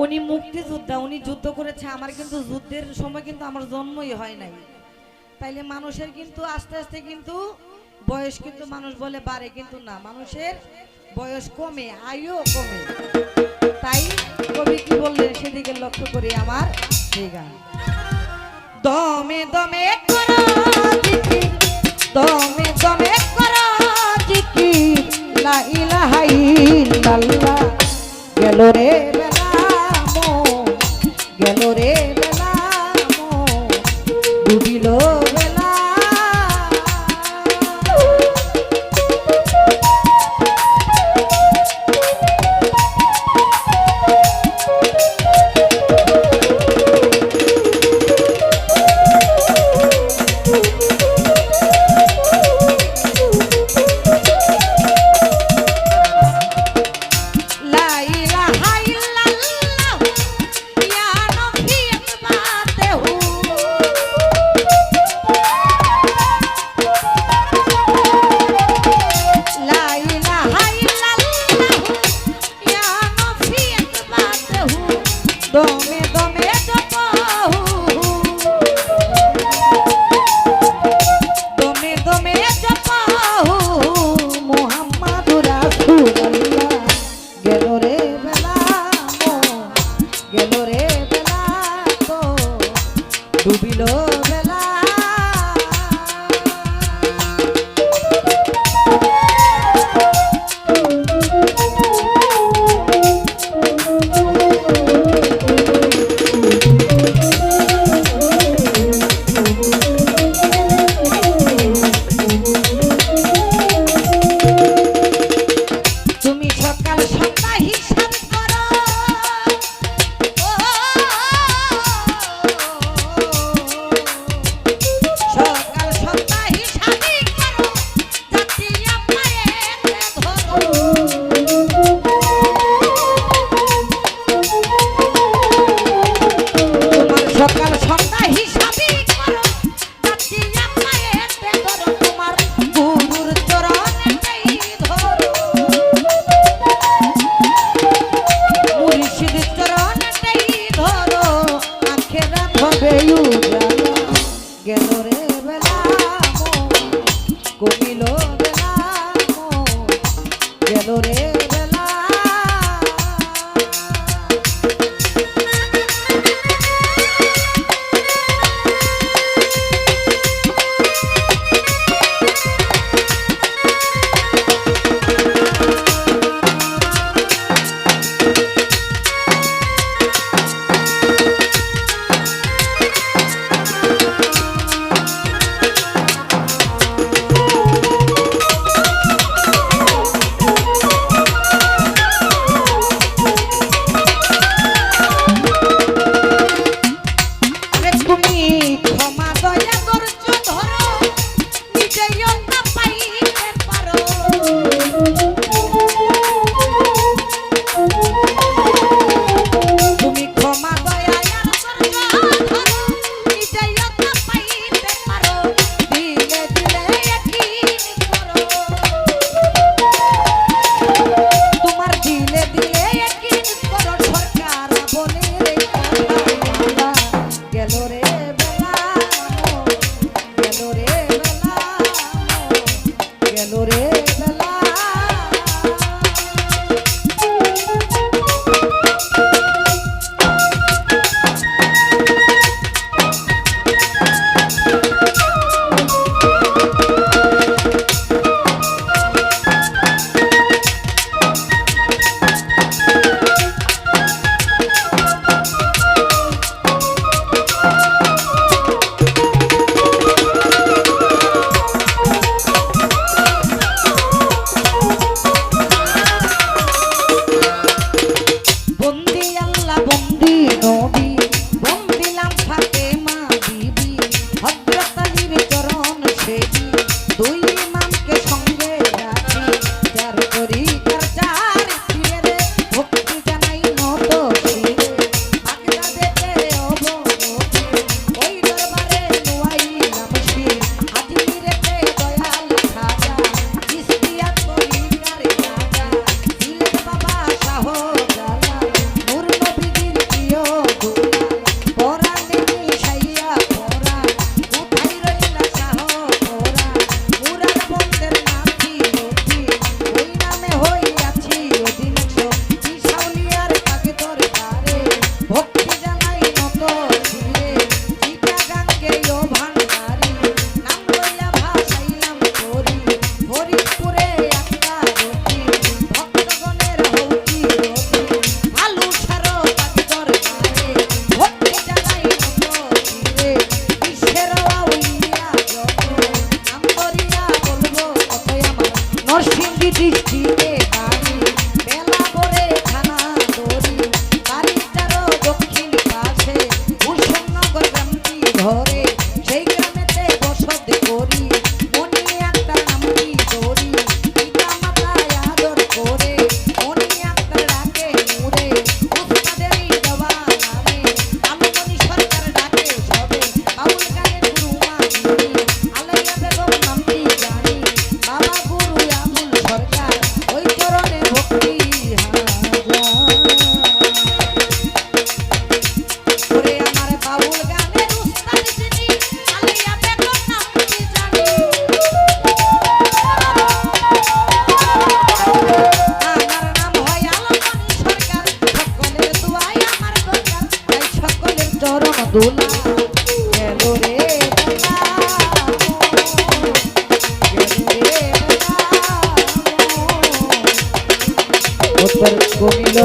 উনি মুক্তিযোদ্ধা, উনি যুদ্ধ করেছে, আমার কিন্তু যুদ্ধের সময় কিন্তু আমার জন্মই হয় নাই। তাইলে মানুষের কিন্তু আস্তে আস্তে কিন্তু বয়স কিন্তু মানুষ বলে বাড়ে, কিন্তু না, মানুষের বয়স কমে, আয়ুও কমে। তাই কবি কি বললেন? সেদিকে লক্ষ্য করি আমার সেই গান। দমে দমে দমে দমে করো গেল রে দমে দমে বেয়ু গেল রে বেলা কমিল Kitty. উত্তর কমিল